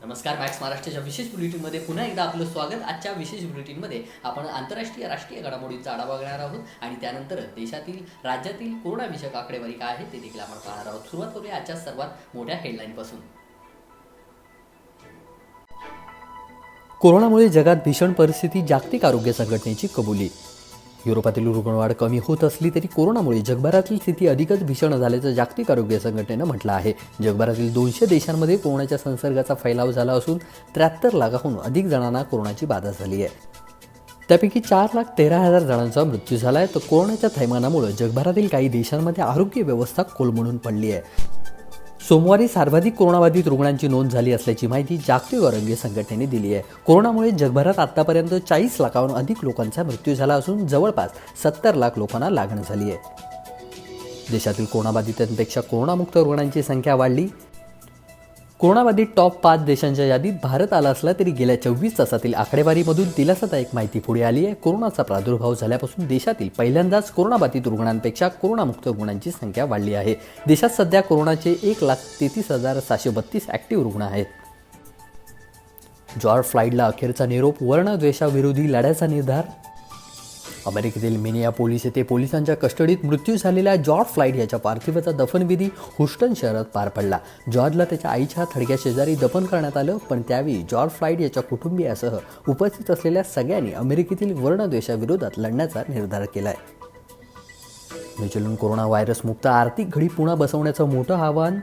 नमस्कार मॅक्स महाराष्ट्राच्या विशेष बुलेटिनमध्ये पुन्हा एकदा आपलं स्वागत. आजच्या विशेष बुलेटिनमध्ये आपण आंतरराष्ट्रीय राष्ट्रीय घडामोडींचा आढावा घेणार आहोत आणि त्यानंतर देशातील राज्यातील कोरोनाविषयक आकडेवारी काय आहे ते देखील आपण पाहणार आहोत. सुरुवात करूया आजच्या सर्वात मोठ्या हेडलाईनपासून कोरोनामुळे जगात भीषण परिस्थिती जागतिक आरोग्य संघटनेची कबुली. युरोपातील रुग्णवाढ कमी होत असली तरी कोरोनामुळे जगभरातील स्थिती अधिकच भीषण झाल्याचं जागतिक आरोग्य संघटनेनं म्हटलं आहे. जगभरातील दोनशे देशांमध्ये कोरोनाच्या संसर्गाचा फैलाव झाला असून त्र्याहत्तर लाखाहून अधिक जणांना कोरोनाची बाधा झाली आहे. त्यापैकी चार लाख तेरा हजार जणांचा मृत्यू झाला आहे तर कोरोनाच्या थैमानामुळे जगभरातील काही देशांमध्ये आरोग्य व्यवस्था कोलमडून पडली आहे. सोमवारी सर्वाधिक कोरोनाबाधित रुग्णांची नोंद झाली असल्याची माहिती जागतिक आरोग्य संघटनेने दिली आहे. कोरोनामुळे जगभरात आतापर्यंत चाळीस लाखाहून अधिक लोकांचा मृत्यू झाला असून जवळपास सत्तर लाख लोकांना लागण झाली आहे. देशातील कोरोनाबाधितांपेक्षा कोरोनामुक्त रुग्णांची संख्या वाढली. कोरोनाबाधित टॉप पाच देशांच्या यादीत भारत आला असला तरी गेल्या चोवीस तासातील आकडेवारीमधून दिलासादायक माहिती पुढे आली आहे. कोरोनाचा प्रादुर्भाव झाल्यापासून देशातील पहिल्यांदाच कोरोनाबाधित रुग्णांपेक्षा कोरोनामुक्त रुग्णांची संख्या वाढली आहे. देशात सध्या कोरोनाचे एक लाख तेहतीस हजार सहाशे बत्तीस ॲक्टिव्ह रुग्ण आहेत. जॉर्ज फ्लाईडला अखेरचा निरोप वर्णद्वेषाविरोधी लढ्याचा निर्धार अमेरिकेतील मिनियापोलीस येथे पोलिसांच्या कस्टडीत मृत्यू झालेल्या जॉर्ज फ्लाईट याच्या पार्थिवाचा दफनविधी हुस्टन शहरात पार पडला. जॉर्जला त्याच्या आईच्या थडक्या शेजारी दफन करण्यात आलं पण त्यावेळी जॉर्ज फ्लाईट याच्या कुटुंबियासह उपस्थित असलेल्या सगळ्यांनी अमेरिकेतील वर्णद्वेषाविरोधात लढण्याचा निर्धार केला आहे न्यूझीलंड कोरोना व्हायरस मुक्त आर्थिक घडी पुन्हा बसवण्याचं मोठं आव्हान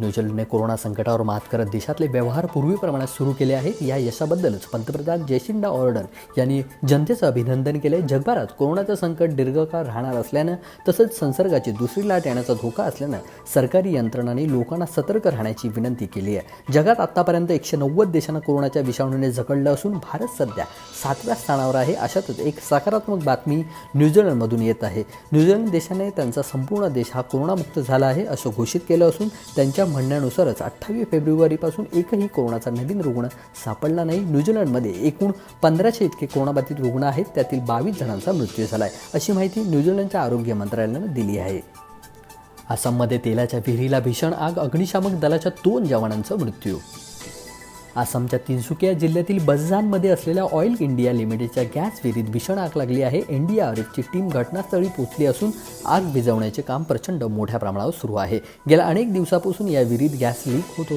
न्यूझीलंडने कोरोना संकटावर मात करत देशातले व्यवहार पूर्वीप्रमाणे सुरू केले आहेत. या यशाबद्दलच पंतप्रधान जेसिंडा ऑर्डन यांनी जनतेचं अभिनंदन केले जगभरात कोरोनाचं संकट दीर्घकाळ राहणार असल्यानं तसंच संसर्गाची दुसरी लाट येण्याचा धोका असल्यानं सरकारी यंत्रणांनी लोकांना सतर्क राहण्याची विनंती केली आहे. जगात आतापर्यंत एकशे नव्वद देशांना कोरोनाच्या विषाणूने झकडलं असून भारत सध्या सातव्या स्थानावर आहे अशातच एक सकारात्मक बातमी न्यूझीलंडमधून येत आहे. न्यूझीलंड देशाने त्यांचा संपूर्ण देश हा कोरोनामुक्त झाला आहे असं घोषित केलं असून त्यांच्या म्हणण्यानुसारच अठ्ठावीस फेब्रुवारीपासून एकही कोरोनाचा नवीन रुग्ण सापडला नाही. न्यूझीलंडमध्ये एकूण पंधराशे इतके कोरोनाबाधित रुग्ण आहेत. त्यातील बावीस जणांचा मृत्यू झाला आहे अशी माहिती न्यूझीलंडच्या आरोग्य मंत्रालयानं दिली आहे. आसाममध्ये तेलाच्या विहिरीला भीषण आग. अग्निशामक दलाच्या दोन जवानांचा मृत्यू आसामच्या तिनसुकिया जिल्ह्यातील बझानमध्ये असलेल्या ऑइल इंडिया लिमिटेडच्या गॅस विहिरीत भीषण आग लागली आहे. एनडीआरएफची टीम घटनास्थळी पोचली असून आग विझवण्याचे काम प्रचंड मोठ्या प्रमाणावर सुरू आहे. गेल्या अनेक दिवसापासून या विहिरीत गॅस लीक होत.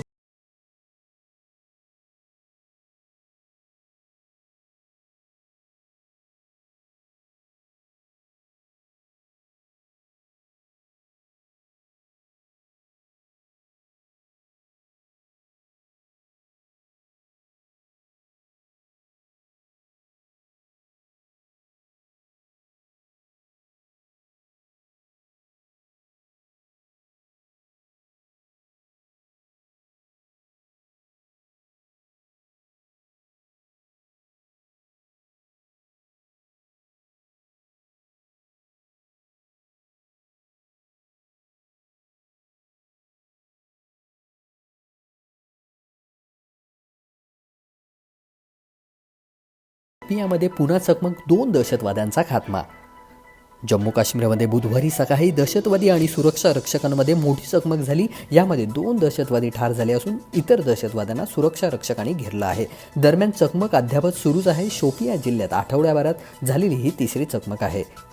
होता पुन्हा चकमक दोन दहशतवाद्यांचा खात्मा. जम्मू काश्मीरमध्ये बुधवारी सकाळी दहशतवादी आणि सुरक्षा रक्षकांमध्ये मोठी चकमक झाली. यामध्ये दोन दहशतवादी ठार झाले असून इतर दहशतवाद्यांना सुरक्षा रक्षकांनी घेरलं आहे. दरम्यान चकमक अद्यापच सुरूच आहे. शोपिया जिल्ह्यात आठवड्याभरात झालेली ही तिसरी चकमक आहे.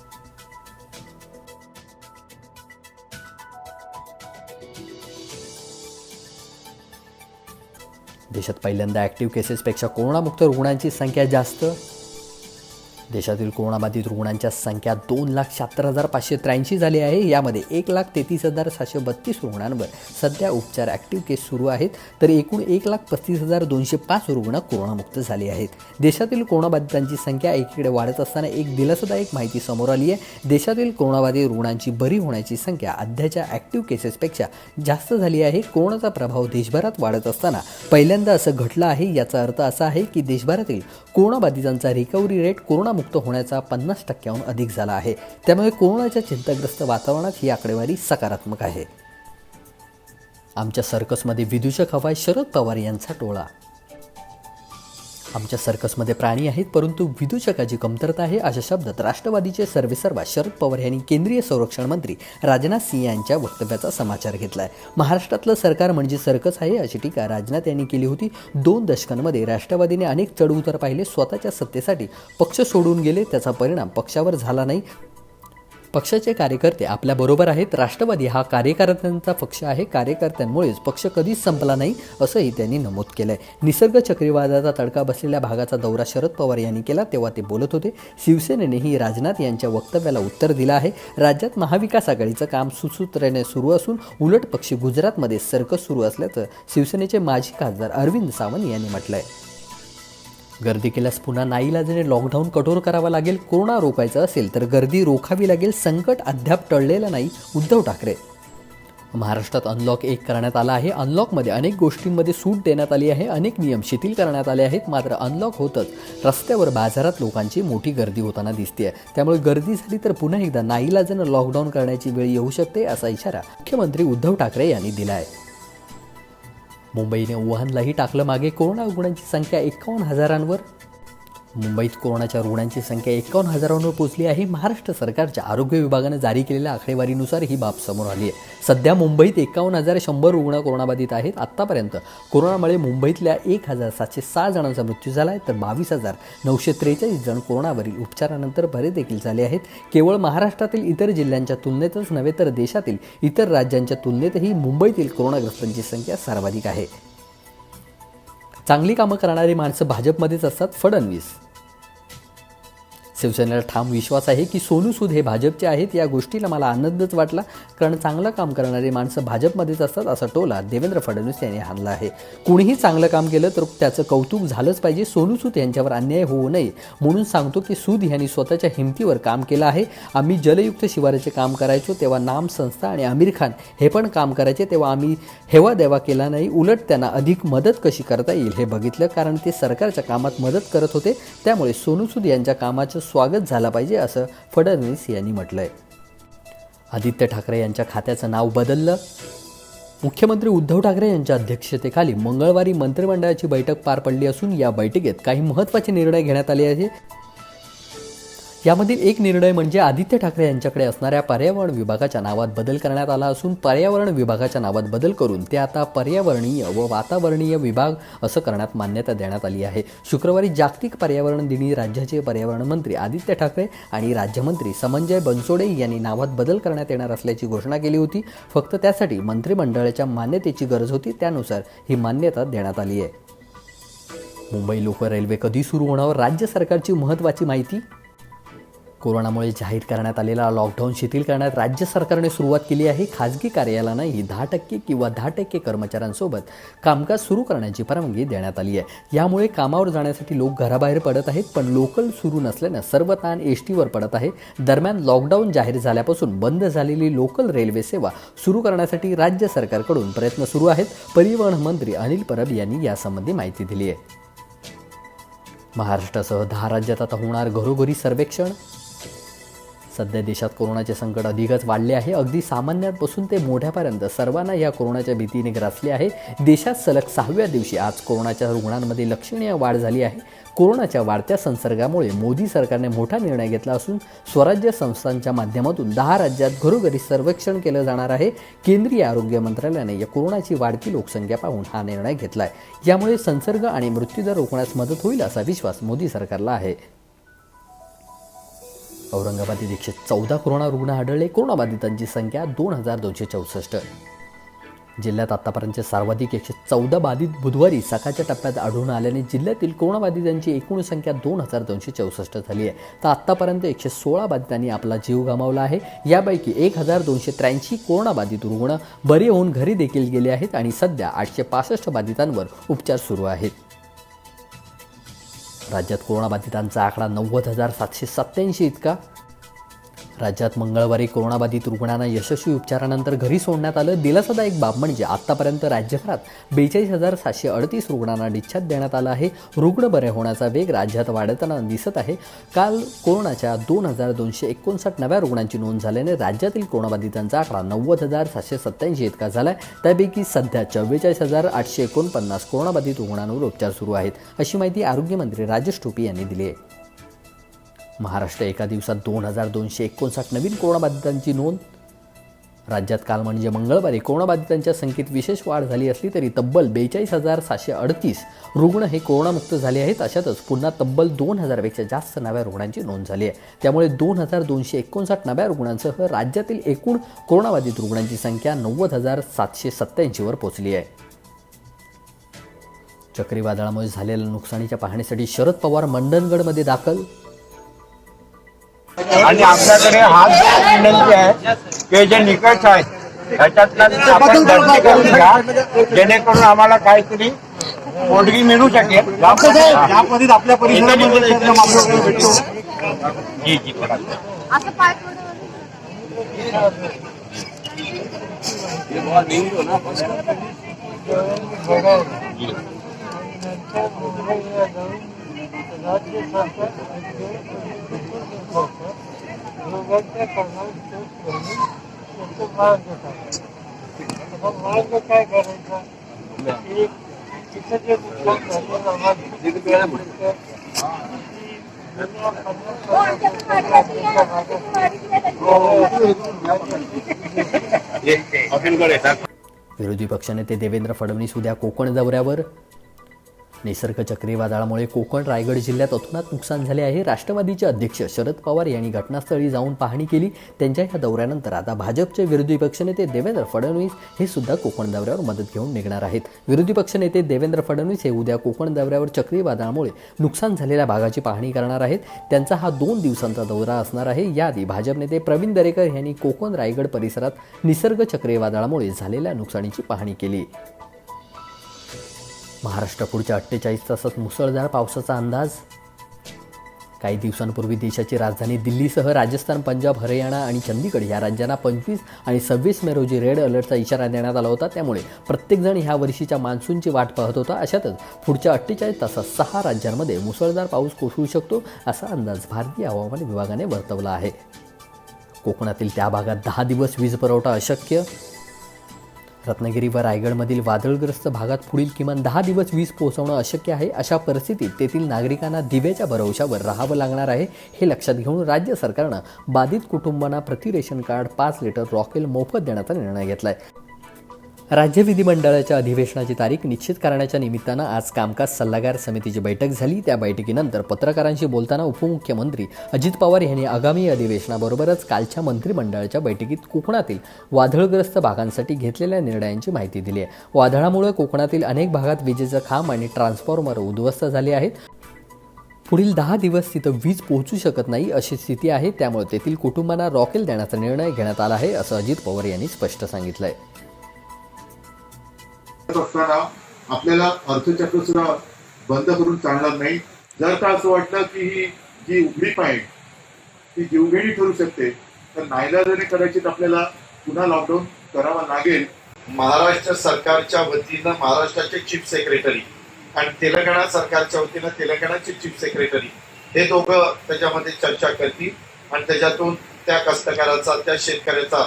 देशात पहिल्यांदा ॲक्टिव्ह केसेसपेक्षा कोरोनामुक्त रुग्णांची संख्या जास्त. देशातील कोरोनाबाधित रुग्णांच्या संख्या दोन लाख शहात्तर हजार पाचशे त्र्याऐंशी झाली आहे. यामध्ये एक लाख तेहतीस हजार सातशे बत्तीस रुग्णांवर सध्या उपचार ॲक्टिव्ह केस सुरू आहेत. तर एकूण एक लाख पस्तीस हजार दोनशे पाच रुग्ण कोरोनामुक्त झाले आहेत. देशातील कोरोनाबाधितांची संख्या एकीकडे वाढत असताना एक दिलासादायक माहिती समोर आली आहे. देशातील कोरोनाबाधित रुग्णांची बरी होण्याची संख्या अध्याच्या ॲक्टिव्ह केसेसपेक्षा जास्त झाली आहे. कोरोनाचा प्रभाव देशभरात वाढत असताना पहिल्यांदा असं घटलं आहे. याचा अर्थ असा आहे की देशभरातील कोरोनाबाधितांचा रिकव्हरी रेट कोरोना कोरोनामुक्त होण्याचा पन्नास टक्क्याहून अधिक झाला आहे. त्यामुळे कोरोनाच्या चिंताग्रस्त वातावरणात ही आकडेवारी सकारात्मक आहे. आमच्या सर्कसमध्ये विदूषक हवाय शरद पवार यांचा टोळा आमच्या सर्कसमध्ये प्राणी आहेत परंतु विदूषकाची कमतरता आहे अशा शब्दात राष्ट्रवादीचे सर्वेसर्वा शरद पवार यांनी केंद्रीय संरक्षण मंत्री राजनाथ सिंह यांच्या वक्तव्याचा समाचार घेतला आहे महाराष्ट्रातलं सरकार म्हणजे सर्कस आहे अशी टीका राजनाथ यांनी केली होती. दोन दशकांमध्ये राष्ट्रवादीने अनेक चढउतार पाहिले स्वतःच्या सत्तेसाठी पक्ष सोडून गेले त्याचा परिणाम पक्षावर झाला नाही. पक्षाचे कार्यकर्ते आपल्याबरोबर आहेत. राष्ट्रवादी हा कार्यकर्त्यांचा पक्ष आहे. कार्यकर्त्यांमुळेच पक्ष कधीच संपला नाही असंही त्यांनी नमूद केलंय. निसर्ग चक्रीवादाचा तडका बसलेल्या भागाचा दौरा शरद पवार यांनी केला तेव्हा ते बोलत होते. शिवसेनेनेही राजनाथ यांच्या वक्तव्याला उत्तर दिलं आहे. राज्यात महाविकास आघाडीचं काम सुसूत्रेने सुरू असून उलट पक्षी गुजरातमध्ये सर्कस सुरू असल्याचं शिवसेनेचे माजी खासदार अरविंद सावंत यांनी म्हटलंय. गर्दी केल्यास पुन्हा नाईलाजाने लॉकडाऊन कठोर करावा लागेल कोरोना रोखायचं असेल तर गर्दी रोखावी लागेल संकट अद्याप टळलेलं नाही उद्धव ठाकरे. महाराष्ट्रात अनलॉक एक करण्यात आला आहे. अनलॉकमध्ये अनेक गोष्टींमध्ये सूट देण्यात आली आहे. अनेक नियम शिथिल करण्यात आले आहेत. मात्र अनलॉक होतच. रस्त्यावर बाजारात लोकांची मोठी गर्दी होताना दिसते आहे त्यामुळे गर्दी झाली तर पुन्हा एकदा नाईलाजानं लॉकडाऊन करण्याची वेळ येऊ शकते असा इशारा मुख्यमंत्री उद्धव ठाकरे यांनी दिला आहे मुंबईने वुहानलाही टाकलं मागे. कोरोना रुग्णांची संख्या एकावन्न हजारांवर मुंबईत कोरोनाच्या रुग्णांची संख्या एकावन्न हजारांवर पोहोचली आहे. महाराष्ट्र सरकारच्या आरोग्य विभागानं जारी केलेल्या आकडेवारीनुसार ही बाब समोर आली आहे. सध्या मुंबईत एकावन्न हजार शंभर रुग्ण कोरोनाबाधित आहेत. आत्तापर्यंत कोरोनामुळे मुंबईतल्या एक हजार सातशे सहा जणांचा मृत्यू झाला आहे तर बावीस हजार नऊशे त्रेचाळीस जण कोरोनावरील उपचारानंतर बरे देखील झाले आहेत. केवळ महाराष्ट्रातील इतर जिल्ह्यांच्या तुलनेतच नव्हे तर देशातील इतर राज्यांच्या तुलनेतही मुंबईतील कोरोनाग्रस्तांची संख्या सर्वाधिक आहे. चांगली कामं करणारी माणसं भाजपमध्येच असतात फडणवीस. शिवसेनेला ठाम विश्वास आहे की सोनू सूद हे भाजपचे आहेत या गोष्टीला मला आनंदच वाटला. कारण चांगलं काम करणारी माणसं भाजपमध्येच असतात असा टोला देवेंद्र फडणवीस यांनी हाणला आहे. कुणीही चांगलं काम केलं तर त्याचं कौतुक झालंच पाहिजे. सोनू सूद यांच्यावर अन्याय होऊ नये म्हणून सांगतो की सूद यांनी स्वतःच्या हिमतीवर काम केलं आहे. आम्ही जलयुक्त शिवाराचे काम करायचो तेव्हा नाम संस्था आणि आमिर खान हे पण काम करायचे तेव्हा आम्ही हेवा देवा केला नाही. उलट त्यांना अधिक मदत कशी करता येईल हे बघितलं कारण ते सरकारच्या कामात मदत करत होते. त्यामुळे सोनू सूद यांच्या कामाचं स्वागत झाला पाहिजे असं फडणवीस यांनी म्हटलंय. आदित्य ठाकरे यांच्या खात्याचं नाव बदललं? मुख्यमंत्री उद्धव ठाकरे यांच्या अध्यक्षतेखाली मंगळवारी मंत्रिमंडळाची बैठक पार पडली असून या बैठकीत काही महत्त्वाचे निर्णय घेण्यात आले आहेत. यामधील एक निर्णय म्हणजे आदित्य ठाकरे यांच्याकडे असणाऱ्या पर्यावरण विभागाच्या नावात बदल करण्यात आला असून पर्यावरण विभागाच्या नावात बदल करून ते आता पर्यावरणीय व वातावरणीय विभाग असं करण्यात मान्यता देण्यात आली आहे. शुक्रवारी जागतिक पर्यावरण दिनी राज्याचे पर्यावरण मंत्री आदित्य ठाकरे आणि राज्यमंत्री समंजय बनसोडे यांनी नावात बदल करण्यात येणार असल्याची घोषणा केली होती. फक्त त्यासाठी मंत्रिमंडळाच्या मान्यतेची गरज होती. त्यानुसार ही मान्यता देण्यात आली आहे. मुंबई लोकल रेल्वे कधी सुरू होणार? राज्य सरकारची महत्त्वाची माहिती? कोरोनामुळे जाहीर करण्यात आलेला लॉकडाऊन शिथिल करण्यात राज्य सरकारने सुरुवात केली आहे. खाजगी कार्यालयांनाही दहा टक्के किंवा दहा टक्के कर्मचाऱ्यांसोबत कामकाज सुरू करण्याची परवानगी देण्यात आली आहे. यामुळे कामावर जाण्यासाठी लोक घराबाहेर पडत आहेत पण लोकल सुरू नसल्यानं सर्व ताण एस टीवर पडत आहे. दरम्यान लॉकडाऊन जाहीर झाल्यापासून बंद झालेली लोकल रेल्वे सेवा सुरू करण्यासाठी राज्य सरकारकडून प्रयत्न सुरू आहेत. परिवहन मंत्री अनिल परब यांनी यासंबंधी माहिती दिली आहे. महाराष्ट्रासह दहा राज्यात आता होणार घरोघरी सर्वेक्षण. सध्या देशात कोरोनाचे संकट अधिकच वाढले आहे. अगदी सामान्यांपासून ते मोठ्यापर्यंत सर्वांना या कोरोनाच्या भीतीने ग्रासले आहे. देशात सलग सहाव्या दिवशी आज कोरोनाच्या रुग्णांमध्ये लक्षणीय वाढ झाली आहे. कोरोनाच्या वाढत्या संसर्गामुळे मोदी सरकारने मोठा निर्णय घेतला असून स्वराज्य संस्थांच्या माध्यमातून दहा राज्यात घरोघरी सर्वेक्षण केलं जाणार आहे. केंद्रीय आरोग्य मंत्रालयाने या कोरोनाची वाढती लोकसंख्या पाहून हा निर्णय घेतला आहे यामुळे संसर्ग आणि मृत्यूदर रोखण्यास मदत होईल असा विश्वास मोदी सरकारला आहे. औरंगाबाद एकशे चौदा कोरोना रुग्ण आढळले. कोरोनाबाधितांची संख्या दोन हजार दोनशे चौसष्ट. जिल्ह्यात आतापर्यंत सर्वाधिक एकशे चौदा बाधित बुधवारी सकाळच्या टप्प्यात आढळून आल्याने जिल्ह्यातील कोरोनाबाधितांची एकूण संख्या दोन हजार दोनशे चौसष्ट झाली आहे. तर आत्तापर्यंत एकशे सोळा बाधितांनी आपला जीव गमावला आहे. यापैकी एक हजार दोनशे त्र्याऐंशी कोरोनाबाधित रुग्ण बरे होऊन घरी देखील गेले आहेत आणि सध्या आठशे पासष्ट बाधितांवर उपचार सुरू आहेत. राज्यात कोरोनाबाधितांचा आकडा नव्वद हजार सातशे सत्त्याऐंशी इतका. राज्यात मंगळवारी कोरोनाबाधित रुग्णांना यशस्वी उपचारानंतर घरी सोडण्यात आलं. दिलासादायक बाब म्हणजे आत्तापर्यंत राज्यभरात बेचाळीस हजार सातशे अडतीस रुग्णांना डिस्चार्ज देण्यात आला आहे. रुग्ण बरे होण्याचा वेग राज्यात वाढताना दिसत आहे. काल कोरोनाच्या दोन हजार दोनशे एकोणसाठ नव्या रुग्णांची नोंद झाल्याने राज्यातील कोरोनाबाधितांचा आकडा नव्वद हजार सातशे सत्त्याऐंशी इतका झाला आहे त्यापैकी सध्या चव्वेचाळीस हजार आठशे एकोणपन्नास कोरोनाबाधित रुग्णांवर उपचार सुरू आहेत. अशी माहिती आरोग्यमंत्री राजेश टोपे यांनी दिली आहे. महाराष्ट्र एका दिवसात दोन हजार दोनशे एकोणसाठ नवीन कोरोनाबाधितांची नोंद. राज्यात काल म्हणजे मंगळवारी कोरोनाबाधितांच्या संख्येत विशेष वाढ झाली असली तरी तब्बल बेचाळीस हजार सातशे अडतीस रुग्ण हे कोरोनामुक्त झाले आहेत. अशातच पुन्हा तब्बल दोन हजारपेक्षा जास्त नव्या रुग्णांची नोंद झाली आहे. त्यामुळे दोन हजार दोनशे एकोणसाठ नव्या रुग्णांसह राज्यातील एकूण कोरोनाबाधित रुग्णांची संख्या नव्वद हजार सातशे सत्त्याऐंशीवर पोहोचली आहे. चक्रीवादळामुळे झालेल्या नुकसानीच्या पाहणीसाठी शरद पवार मंडणगडमध्ये दाखल आणि आपल्याकडे हा जो विनंती आहे की जे निकष आहेत त्याच्यातला आपण भरती करून घ्या जेणेकरून आम्हाला काहीतरी पोटगी मिळू शकेल. यामध्ये आपल्या परिसरामध्ये वगैरे भेटतो. जी करा. असं पाय थोडं मार्ग काय करायचा एक तिथं जे नुकसान झालेलं आम्हाला हो. विरोधी पक्षनेते देवेंद्र फडणवीस उद्या कोकण दौऱ्यावर निसर्ग चक्रीवादळामुळे कोकण रायगड जिल्ह्यात अतोनात नुकसान झाले आहे. राष्ट्रवादीचे अध्यक्ष शरद पवार यांनी घटनास्थळी जाऊन पाहणी केली. त्यांच्या या दौऱ्यानंतर आता भाजपचे विरोधी पक्षनेते देवेंद्र फडणवीस हे सुद्धा कोकण दौऱ्यावर मदत घेऊन निघणार आहेत. विरोधी पक्षनेते देवेंद्र फडणवीस हे उद्या कोकण दौऱ्यावर चक्रीवादळामुळे नुकसान झालेल्या भागाची पाहणी करणार आहेत. त्यांचा हा दोन दिवसांचा दौरा असणार आहे. याआधी भाजप नेते प्रवीण दरेकर यांनी कोकण रायगड परिसरात निसर्ग चक्रीवादळामुळे झालेल्या नुकसानीची पाहणी केली. महाराष्ट्र पुढच्या अठ्ठेचाळीस तासात मुसळधार पावसाचा अंदाज. काही दिवसांपूर्वी देशाची राजधानी दिल्लीसह राजस्थान पंजाब हरियाणा आणि चंदीगड या राज्यांना पंचवीस आणि सव्वीस मे रोजी रेड अलर्टचा इशारा देण्यात आला होता. त्यामुळे प्रत्येकजण ह्या वर्षीच्या मान्सूनची वाट पाहत होता. अशातच पुढच्या अठ्ठेचाळीस तासात सहा राज्यांमध्ये मुसळधार पाऊस कोसळू शकतो असा अंदाज भारतीय हवामान विभागाने वर्तवला आहे. कोकणातील त्या भागात दहा दिवस वीज पुरवठा अशक्य रत्नागिरी व रायगडमधील वादळग्रस्त भागात पुढील किमान दहा दिवस वीज पोहोचवणं अशक्य आहे. अशा परिस्थितीत तेथील नागरिकांना दिव्याच्या भरवशावर राहावं लागणार आहे हे लक्षात घेऊन राज्य सरकारनं बाधित कुटुंबांना प्रति रेशन कार्ड पाच लिटर रॉकेल मोफत देण्याचा निर्णय घेतला आहे राज्य विधिमंडळाच्या अधिवेशनाची तारीख निश्चित करण्याच्या निमित्तानं आज कामकाज सल्लागार समितीची बैठक झाली. त्या बैठकीनंतर पत्रकारांशी बोलताना उपमुख्यमंत्री अजित पवार यांनी आगामी अधिवेशनाबरोबरच कालच्या मंत्रिमंडळाच्या बैठकीत कोकणातील वादळग्रस्त भागांसाठी घेतलेल्या निर्णयांची माहिती दिली आहे. वादळामुळे कोकणातील अनेक भागात विजेचं खांब आणि ट्रान्सफॉर्मर उद्ध्वस्त झाले आहेत. पुढील दहा दिवस तिथं वीज पोहोचू शकत नाही अशी स्थिती आहे. त्यामुळे तेथील कुटुंबांना रॉकेल देण्याचा निर्णय घेण्यात आला आहे असं अजित पवार यांनी स्पष्ट सांगितलं आहे असताना आपल्याला अर्थचक्र सुद्धा बंद करून चालणार नाही. जर का असं वाटलं की ही जी उघडीप आहे ती जीवघेणी ठरू शकते तर नाईलाजाने कदाचित आपल्याला पुन्हा लॉकडाऊन करावा लागेल. महाराष्ट्र सरकारच्या वतीनं महाराष्ट्राचे चीफ सेक्रेटरी आणि तेलंगणा सरकारच्या वतीनं तेलंगणाचे चीफ सेक्रेटरी हे दोघं त्याच्यामध्ये चर्चा करतील आणि त्याच्यातून त्या कष्टकऱ्याचा त्या शेतकऱ्याचा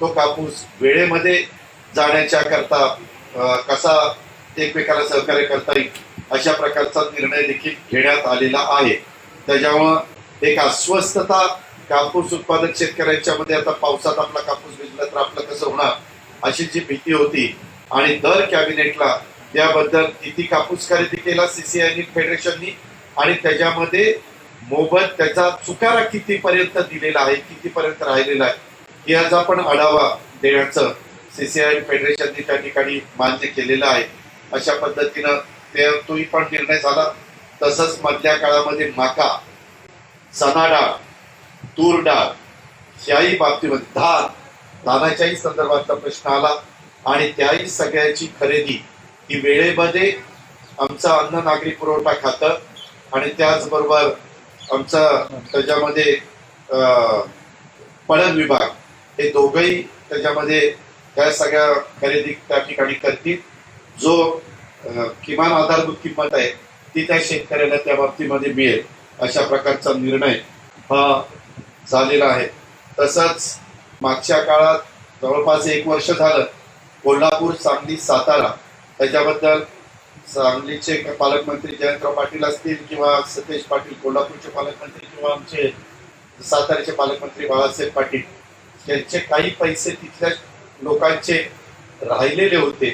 तो कापूस वेळेमध्ये जाण्याच्या करता कसा एकमेकाला सहकार्य करता येईल अशा प्रकारचा निर्णय देखील घेण्यात आलेला आहे. त्याच्यामुळं एक अस्वस्थता कापूस उत्पादक शेतकऱ्यांच्या मध्ये आता पावसात आपला कापूस भिजला तर आपलं कसं होणार अशी जी भीती होती आणि दर कॅबिनेटला त्याबद्दल किती कापूस खरेदी केला सीसीआयनी फेडरेशननी आणि त्याच्यामध्ये मोबत त्याचा चुकारा कितीपर्यंत दिलेला आहे कितीपर्यंत राहिलेला आहे याचा पण आढावा देण्याचं सीसीआय फेडरेशननी त्या ठिकाणी मान्य केलेलं आहे. अशा पद्धतीनं ते तोही पण निर्णय झाला. तसंच मधल्या काळामध्ये माका चना डाळ तूर डाळ याही बाबतीमध्ये धान धानाच्याही संदर्भातला प्रश्न आला. आणि त्याही सगळ्याची खरेदी ही वेळेमध्ये आमचं अन्न नागरी पुरवठा खातं आणि त्याचबरोबर आमचं त्याच्यामध्ये पणन विभाग हे दोघंही त्याच्यामध्ये त्या सगळ्या खरेदी त्या ठिकाणी करतील. जो किमान आधारभूत किंमत आहे ती त्या शेतकऱ्याला त्या बाबतीमध्ये मिळेल. अशा प्रकारचा निर्णय हा झालेला आहे. तसंच मागच्या काळात जवळपास एक वर्ष झालं कोल्हापूर सांगली सातारा त्याच्याबद्दल सांगलीचे पालकमंत्री जयंतराव पाटील असतील किंवा सतेज पाटील कोल्हापूरचे पालकमंत्री किंवा आमचे साताऱ्याचे पालकमंत्री बाळासाहेब पाटील त्यांचे काही पैसे तिथल्या लोकांचे राहिलेले होते.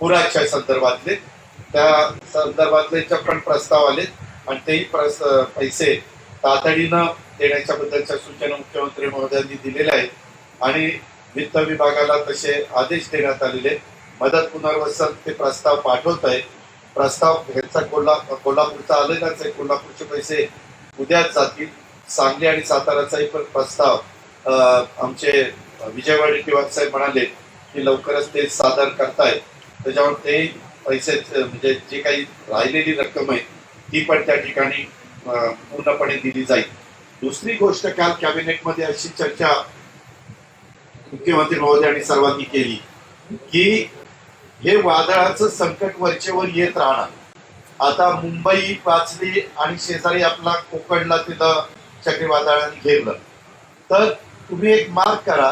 पुराच्या संदर्भातले. त्या संदर्भातले पण प्रस्ताव आले आणि तेही प्रस पैसे तातडीनं देण्याच्या बद्दलच्या सूचना मुख्यमंत्री महोदयांनी दिलेल्या आहेत. आणि वित्त विभागाला तसे आदेश देण्यात आलेले मदत पुनर्वसन ते प्रस्ताव पाठवत आहे. प्रस्ताव ह्याचा कोल्हा कोल्हापूरचा आलेलाच आहे. कोल्हापूरचे पैसे उद्याच जातील. सांगली आणि साताराचाही पण प्रस्ताव आमचे विजय वडेट्टीवार साहेब म्हणाले की लवकरच ते सादर करतायत त्याच्यावर ते पैसे म्हणजे जे काही राहिलेली रक्कम आहे ती पण त्या ठिकाणी पूर्णपणे दिली जाईल. दुसरी गोष्ट काल कॅबिनेटमध्ये अशी चर्चा मुख्यमंत्री महोदयांनी सर्वांनी केली की हे वादळाचं संकट वरचेवर येत राहणार. आता मुंबई वाचली आणि शेजारी आपला कोकणला तिथं चक्रीवादळाने घेरलं. तर तुम्ही एक मार्क करा.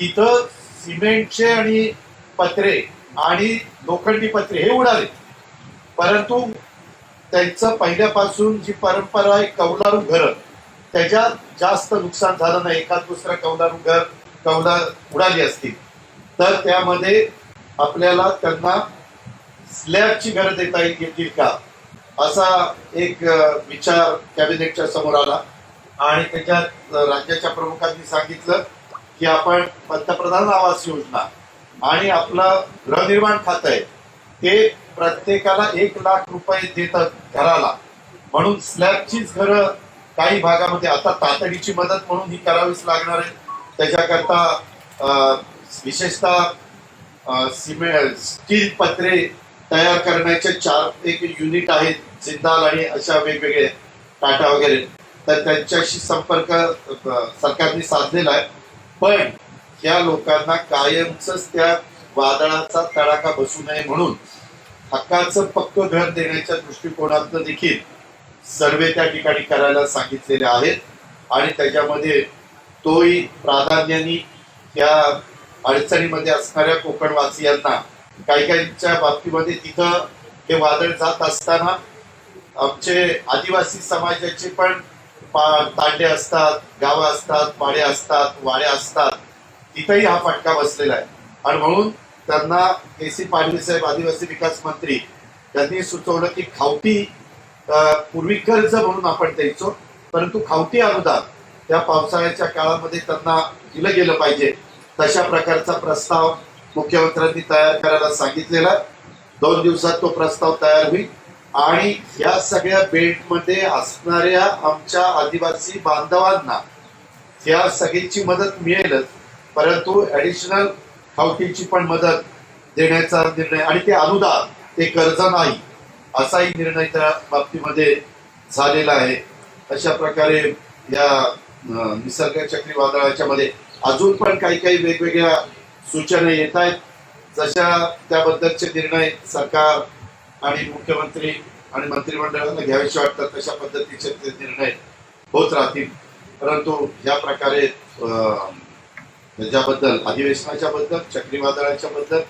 तिथं सिमेंटचे आणि पत्रे आणि लोखंडी पत्रे हे उडाले. परंतु त्यांचं पहिल्यापासून जी परंपरा आहे कौलारू घर त्याच्यात जास्त नुकसान झालं नाही. एखाद दुसरं कौलारू घर कौला उडाली असतील तर त्यामध्ये आपल्याला त्यांना स्लॅबची घरं देता येतील का? असा एक विचार कॅबिनेटच्या समोर आला. आणि त्याच्यात राज्याच्या प्रमुखांनी सांगितलं की आपण पंतप्रधान आवास योजना आणि आपलं गृहनिर्माण खातं आहे ते प्रत्येकाला एक लाख रुपये देतात घराला. म्हणून स्लॅबचीच घरं काही भागामध्ये आता तातडीची मदत म्हणून ही करावीच लागणार आहे. त्याच्याकरता विशेषतः सिमेंट स्टील पत्रे तयार करण्याचे चार एक युनिट आहेत जिंदाल आणि अशा वेगवेगळे टाटा वगैरे. तर त्यांच्याशी संपर्क सरकारने साधलेला आहे. पण या लोकांना कायमच त्या वादळाचा तडाखा बसू नये म्हणून हक्काचं पक्क घर देण्याच्या दृष्टिकोनातून देखील सर्वे त्या ठिकाणी करायला सांगितलेले आहेत. आणि त्याच्यामध्ये तोही प्राधान्याने या अडचणीमध्ये असणाऱ्या कोकणवासियांना काही काहींच्या बाबतीमध्ये तिथं हे वादळ जात असताना आमचे आदिवासी समाजाचे पण तांडे असतात गावं असतात पाडे असतात वाड्या असतात तिथेही हा फटका बसलेला आहे. आणि म्हणून त्यांना के सी पाटील साहेब आदिवासी विकास मंत्री त्यांनी सुचवलं की खावटी पूर्वी कर्ज म्हणून आपण द्यायचो परंतु खावटी अनुदान त्या पावसाळ्याच्या काळामध्ये त्यांना दिलं गेलं पाहिजे. तशा प्रकारचा प्रस्ताव मुख्यमंत्र्यांनी तयार करायला सांगितलेला दोन दिवसात तो प्रस्ताव तयार होईल. आणि या सगळ्या बेल्टमध्ये असणाऱ्या आमच्या आदिवासी बांधवांना या सगळीची मदत मिळेलच. परंतु ऍडिशनल खावटीची पण मदत देण्याचा निर्णय आणि ते अनुदान ते कर्ज नाही असाही निर्णय त्या बाबतीमध्ये झालेला आहे. अशा प्रकारे या निसर्ग चक्रीवादळाच्या मध्ये अजून पण काही काही वेगवेगळ्या सूचना येत आहेत. जशा त्याबद्दलचे निर्णय सरकार आणि मुख्यमंत्री आणि मंत्रिमंडळाला घ्यावेसे वाटतात तशा पद्धतीचे ते निर्णय होत राहतील. परंतु या प्रकारे अं, त्याच्याबद्दल अधिवेशनाच्या बद्दल चक्रीवादळाच्या बद्दल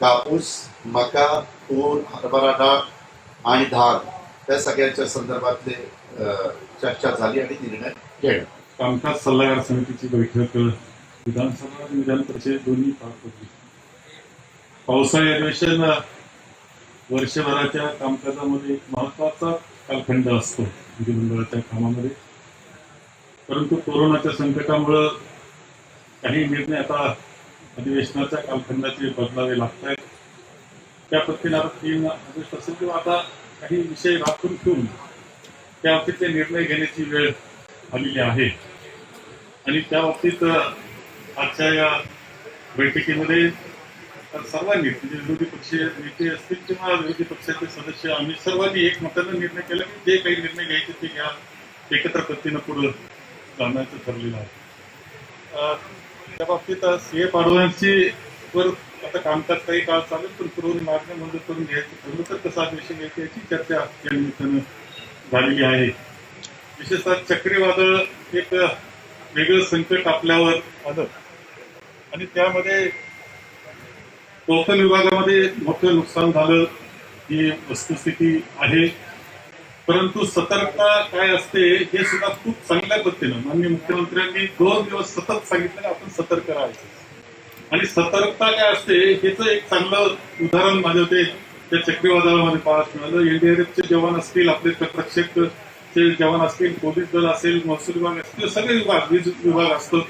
कापूस मका तूर हरभरा डाळ आणि धान त्या सगळ्यांच्या संदर्भातले अं, चर्चा झाली आणि निर्णय घेण्यात कामकाज सल्लागार समितीची बैठक विधानसभा आणि विधान परिषद दोन्ही पार पडली. पावसाळी अधिवेशन वर्षभराच्या कामकाजामध्ये एक महत्त्वाचा कालखंड असतो विधिमंडळाच्या कामामध्ये. परंतु कोरोनाच्या संकटामुळं काही निर्णय आता अधिवेशनाच्या कालखंडाचे बदलावे लागत आहेत त्या पद्धतीने आता तीन ऑगस्ट असेल किंवा आता काही विषय राखून ठेवून त्या बाबतीतले निर्णय घेण्याची वेळ आलेली आहे. आणि त्या बाबतीत आजच्या या बैठकीमध्ये सर्वांनी म्हणजे विरोधी पक्ष नेते असतील किंवा विरोधी पक्षाचे सदस्य आम्ही सर्वांनी एकमतानं निर्णय केला की जे काही निर्णय घ्यायचे ते घ्या. एकत्र पद्धतीनं पुढं जाण्याचं ठरलेलं आहे. त्या बाबतीत सीए पाडवांची वर आता कामकाज काही काळ चालेल पण पुरवणी मागणी मंजूर करून घ्यायचं ठरलं तर कसा विषय घ्यायचा याची चर्चा या निमित्तानं झालेली आहे. विशेषतः चक्रीवादळ एक वेगळं संकट आपल्यावर आलं. आणि त्यामध्ये कोकण विभागामध्ये मोठं नुकसान झालं ही वस्तुस्थिती आहे. परंतु सतर्कता काय असते हे सुद्धा खूप चांगल्या पद्धतीनं माननीय मुख्यमंत्र्यांनी दोन दिवस सतत सांगितलं आपण सतर्क राहायचं. आणि सतर्कता काय असते हेच एक चांगलं उदाहरण माझ्या ते त्या चक्रीवादळामध्ये पाहत मिळालं. एनडीआरएफचे जवान असतील आपले तटरक्षकचे जवान असतील पोलीस दल असेल महसूल विभाग असतील सगळे विभाग वीज विभाग असतो.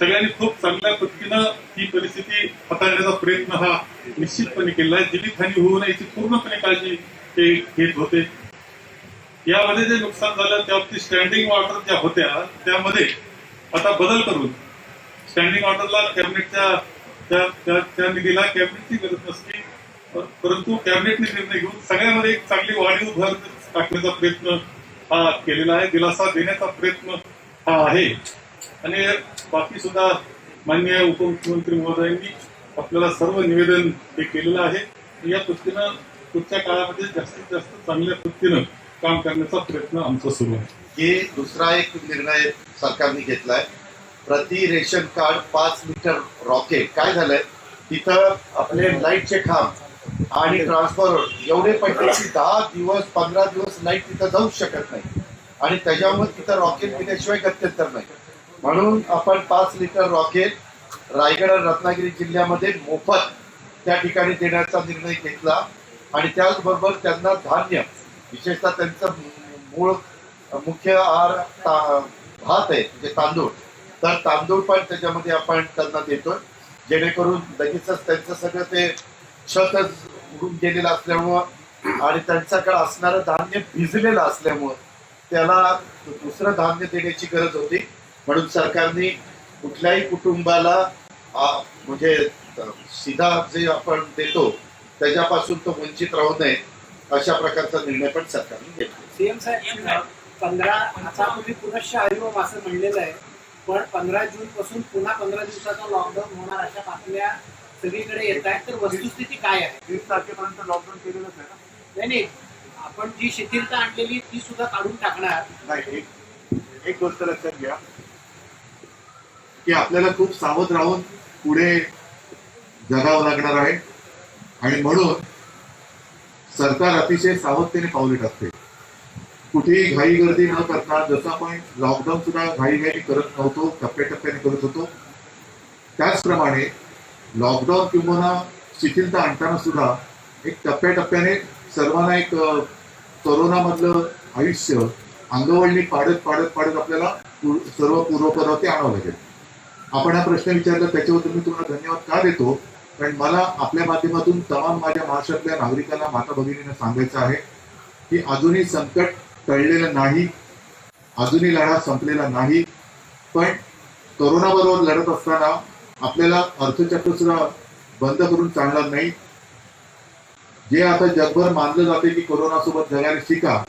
सगळ्यांनी खूप चांगल्या पद्धतीनं ही परिस्थिती हाताळण्याचा प्रयत्न हा निश्चितपणे केला आहे. जीवितहानी होऊ नये याची पूर्णपणे काळजी ते घेत होते. यामध्ये जे नुकसान झालं त्याबाबतीत स्टँडिंग ऑर्डर ज्या होत्या त्यामध्ये आता बदल करून स्टँडिंग ऑर्डरला कॅबिनेटच्या त्या त्या- निधीला कॅबिनेटची गरज नसते परंतु कॅबिनेटने निर्णय घेऊन सगळ्यामध्ये एक चांगली वाढीव भर टाकण्याचा प्रयत्न हा केलेला आहे. दिलासा देण्याचा प्रयत्न हा आहे. आणि बाकी सुद्धा मान्य उपमुख्यमंत्री महोदयांनी आपल्याला सर्व निवेदन हे केलेलं आहे. या पद्धतीनं पुढच्या काळामध्ये जास्तीत जास्त चांगल्या पद्धतीनं काम करण्याचा प्रयत्न आमचा सुरू आहे. हे दुसरा एक निर्णय सरकारने घेतलाय. प्रति रेशन कार्ड पाच मीटर रॉकेट. काय झालंय? तिथं आपले लाईटचे खांब आणि ट्रान्सफॉर्मर एवढे पडले की दहा दिवस पंधरा दिवस लाइट तिथं जाऊ शकत नाही. आणि त्याच्यामुळे तिथं रॉकेट दिल्याशिवाय गत्यंतर नाही. म्हणून आपण पाच लिटर रॉकेट रायगड आणि रत्नागिरी जिल्ह्यामध्ये मोफत त्या ठिकाणी देण्याचा निर्णय घेतला. आणि त्याचबरोबर त्यांना धान्य विशेषतः त्यांचं मूळ मुख्य आहार भात आहे म्हणजे तांदूळ. तर तांदूळ पण त्याच्यामध्ये आपण त्यांना देतोय. जेणेकरून लगेचच त्यांचं सगळं ते छतच उडून गेलेलं असल्यामुळं आणि त्यांच्याकडे असणारं धान्य भिजलेलं असल्यामुळं त्याला दुसरं धान्य देण्याची गरज होती. म्हणून सरकारने कुठल्याही कुटुंबाला आ, म्हणजे सीधा जे आपण देतो त्याच्यापासून तो वंचित राहू नये अशा प्रकारचा निर्णय पण सरकारने घेतला. सीएम साहेब पंधरा आता तुम्ही पुनश्च हरिओम असं म्हणलेलं आहे पण पंधरा जून पासून पुन्हा पंधरा दिवसाचा लॉकडाऊन होणार अशा बातम्या सगळीकडे येत आहेत. तर वस्तुस्थिती काय आहे? वीस तारखेपर्यंत लॉकडाऊन केलेलंच आहे ना? नाही नाही. आपण जी शिथिलता आणलेली ती सुद्धा काढून टाकणार. नाही एक एक गोष्ट लक्षात घ्या. की आपल्याला खूप सावध राहून पुढे जगावं लागणार आहे. आणि म्हणून सरकार अतिशय सावधतेने पावले टाकते कुठेही घाई गर्दी न करता जसं आपण लॉकडाऊन सुद्धा घाई घाई करत नव्हतो टप्प्याटप्प्याने करत होतो त्याचप्रमाणे लॉकडाऊन किंवा शिथिलता आणताना सुद्धा एक टप्प्याटप्प्याने सर्वांना एक करोनामधलं आयुष्य अंगवळणी पाडत पाडत पाडत आपल्याला सर्व पूर्वपदावरती आणावं लागेल. आपण हा प्रश्न विचारला त्याच्याबद्दल मी तुम्हाला धन्यवाद का देतो? कारण मला आपल्या माध्यमातून तमाम माझ्या महाराष्ट्रातल्या नागरिकांना माता भगिनीनं सांगायचं आहे की अजूनही संकट टळलेलं नाही अजूनही लढा संपलेला नाही पण कोरोनाबरोबर लढत असताना आपल्याला अर्थचक्र सुद्धा बंद करून चालणार नाही. जे आता जगभर मानलं जाते की कोरोनासोबत जगायला शिका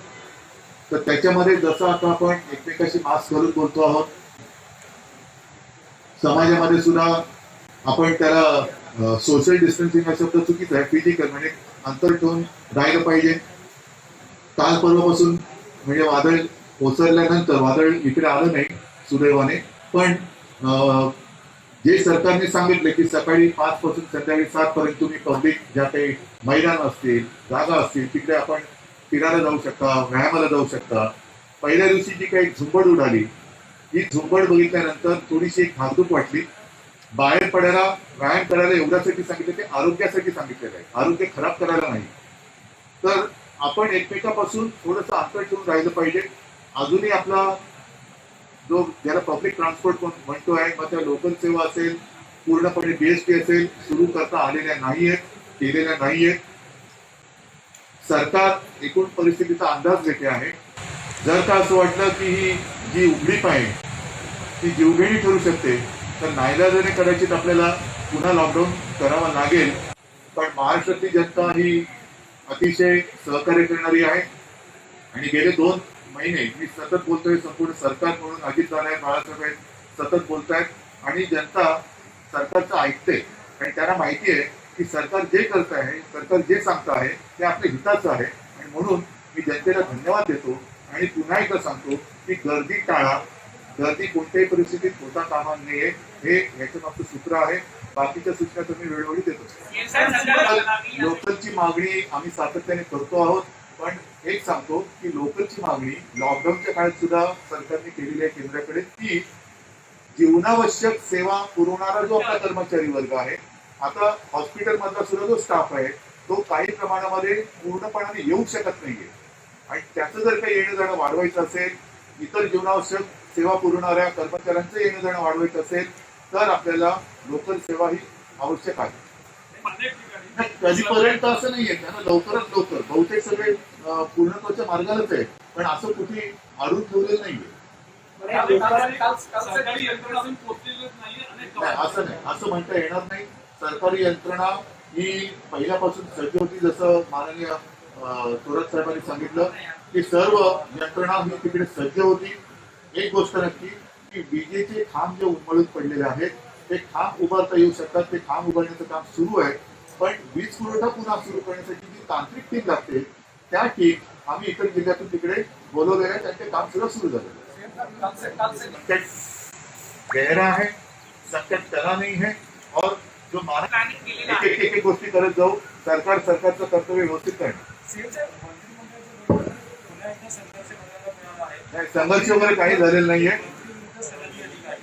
तर त्याच्यामध्ये जसं आता आपण एकमेकाशी मास्क घालून बोलतो आहोत समाजामध्ये सुद्धा आपण त्याला सोशल डिस्टन्सिंग हा शब्द चुकीचा आहे फिजिकल म्हणजे अंतर ठेवून राहिलं पाहिजे. काल परवापासून म्हणजे वादळ ओसरल्यानंतर वादळ इकडे आलं नाही सुदैवाने. पण अं, जे सरकारने सांगितले की सकाळी पाच पासून संध्याकाळी सात पर्यंत तुम्ही पब्लिक ज्या काही मैदान असतील जागा असतील तिकडे आपण फिरायला जाऊ शकता व्यायामाला जाऊ शकता. पहिल्या दिवशी जी काही झुंबड उडाली ही झोपड बघितल्यानंतर थोडीशी एक धाकधूक वाटली. बाहेर पडायला व्यायाम करायला एवढ्यासाठी सांगितलं ते आरोग्यासाठी सांगितलेलं आहे. आरोग्य खराब करायला नाही. तर आपण एकमेकापासून थोडंसं अंतर ठेवून राहिलं पाहिजे. अजूनही आपला जो ज्याला पब्लिक ट्रान्सपोर्ट म्हणतो आहे मग त्या लोकल सेवा असेल पूर्णपणे बीएसटी असेल सुरू करता आलेल्या नाहीयेत केलेल्या नाहीयेत. सरकार एकूण परिस्थितीचा अंदाज घेते आहे. जर का असं वाटलं की ही जी उघडीप आहे ती जीवघेणी ठरू शकते. तर नाईलाजाने कदाचित आपल्याला पुन्हा लॉकडाऊन करावा लागेल पण महाराष्ट्रातली जनता ही अतिशय सहकार्य करणारी आहे. आणि गेले दोन महिने मी सतत बोलतोय संपूर्ण सरकार म्हणून अजित दादा बाळासाहेब आहेत सतत बोलतायत. आणि जनता सरकारचं ऐकते. आणि त्यांना माहिती आहे की सरकार जे करत आहे सरकार जे सांगतं आहे ते आपल्या हिताचं आहे. आणि म्हणून मी जनतेला धन्यवाद देतो. आणि पुन्हा एकदा सांगतो की गर्दी टाळा. गर्दी कोणत्याही परिस्थितीत होता कामा नये. हे याच्या मागचं सूत्र आहे. बाकीच्या सूचना तुम्ही वेळोवेळी देतो. लोकलची मागणी आम्ही सातत्याने करतो आहोत. पण एक सांगतो की लोकलची मागणी लॉकडाऊनच्या काळात सुद्धा सरकारने केलेली आहे केंद्राकडे. ती जीवनावश्यक सेवा पुरवणारा जो आपला कर्मचारी वर्ग आहे आता हॉस्पिटल मधला सुद्धा जो स्टाफ आहे तो काही प्रमाणामध्ये पूर्णपणाने येऊ शकत नाहीये. आणि त्याचं जर काही येणं जाणं वाढवायचं असेल इतर जीवनावश्यक सेवा पुरवणाऱ्या कर्मचाऱ्यांचं येणं जाणं वाढवायचं असेल तर आपल्याला लोकल सेवा ही आवश्यक आहे. कधीपर्यंत असं नाहीये त्यांना लवकरात लवकर बहुतेक सगळे पूर्णत्वाच्या मार्गालाच आहे. पण असं कुठे अडून ठेवलेलं नाहीये. नाही असं नाही. असं म्हणता येणार नाही. सरकारी यंत्रणा ही पहिल्यापासून सज्ज होती जसं माननीय थोरात साहेबांनी सांगितलं की सर्व यंत्रणा ही तिकडे सज्ज होती. एक गोष्ट नक्की की विजेचे खांब जे उन्मळून पडलेले आहेत ते खांब उभारता येऊ शकतात ते खांब उभारण्याचं काम सुरू आहे. पण वीज पुरवठा पुन्हा सुरू करण्यासाठी जी तांत्रिक टीम लागते त्या टीम आम्ही इतर जिल्ह्यातून तिकडे बोलवलेल्या त्यांचे काम सुद्धा सुरू आहे. संकट गहरा है संकट टला नहीं है और जो एक एक एक गोष्टी करत जाऊ सरकार सरकारचं कर्तव्य व्यवस्थित करणं नाही संघर्ष वगैरे काही झालेलं नाहीये.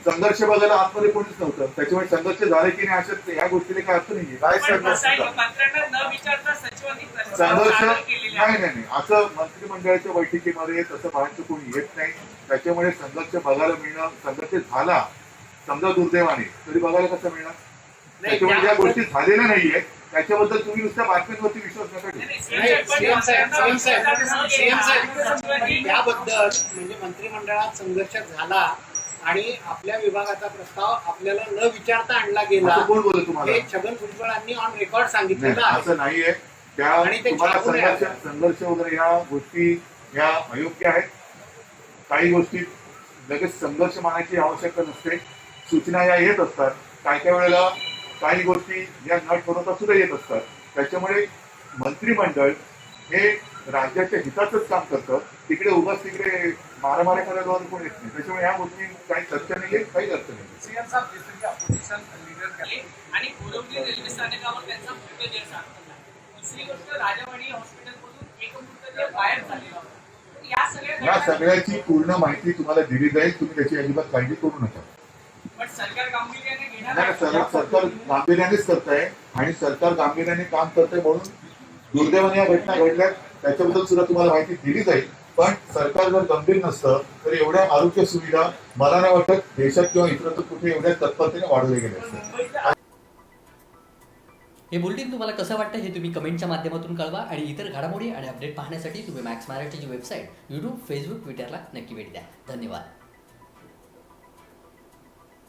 संघर्ष बघायला आतमध्ये कोणीच नव्हतं. त्याच्यामुळे संघर्ष झाले की नाही अशा या गोष्टीला काय अर्थ नाहीये. काय संघर्ष संघर्ष नाही नाही नाही. असं मंत्रिमंडळाच्या बैठकीमध्ये तसं बाहेरचं कोणी येत नाही. त्याच्यामुळे संघर्ष बघायला मिळणं संघर्ष झाला. समजा दुर्दैवाने. तरी बघायला कसं मिळणार? त्याच्यामुळे ज्या गोष्टी झालेल्या नाहीये त्याच्याबद्दल तुम्ही नुसत्या बातम्यांवरती विश्वास नका त्याबद्दल म्हणजे मंत्रिमंडळात संघर्ष झाला आणि आपल्या विभागाचा प्रस्ताव आपल्याला न विचारता आणला गेला कोण बोलत तुम्हाला? हे छगन भुजबळांनी ऑन रेकॉर्ड नाही सांगितलेलं आहे. असं नाहीये. त्या आणि ते तुम्हाला छापून संघर्ष आहे. संघर्ष वगैरे ह्या गोष्टी ह्या अयोग्य आहेत. काही गोष्टी लगेच संघर्ष मानायची आवश्यकता नसते. सूचना या येत असतात. काय काय वेळेला काही गोष्टी या न ठरवता सुद्धा येत असतात. त्याच्यामुळे मंत्रिमंडळ हे राज्याच्या हिताचंच काम करतं. तिकडे उगाच तिकडे मारामाऱ्या करायला कोण येत नाही. त्याच्यामुळे ह्या गोष्टी काही चर्चा नाहीये काही अर्थ नाही आणि बोरवली रेल्वे स्थानकावर त्यांचा मृतदेह सापडला दुसरी गोष्ट राजवाडी हॉस्पिटलमधून एक मृतदेह गायब झालेला होता. तर या सगळ्याची पूर्ण माहिती तुम्हाला दिली जाईल. तुम्ही त्याची अजिबात काळजी करू नका. पण सरकार गांभीर्याने सरकार गांभीर्यानेच करत आहे आणि सरकार गांभीर्याने काम करत आहे म्हणून दुर्दैवाने या घटना घडल्या त्याच्याबद्दल सुद्धा तुम्हाला माहिती दिली जाईल. पण सरकार जर गंभीर नसतं तर एवढ्या आरोग्य सुविधा मला नाही वाटत देशात किंवा इतरत्र कुठे एवढ्या तत्परतेने वाढवले गेले असते हे बुलेटिन तुम्हाला कसं वाटतं हे तुम्ही कमेंटच्या माध्यमातून कळवा आणि इतर घडामोडी आणि अपडेट पाहण्यासाठी तुम्ही मॅक्स मराठीची वेबसाईट यूट्यूब फेसबुक ट्विटरला नक्की भेट द्या. धन्यवाद.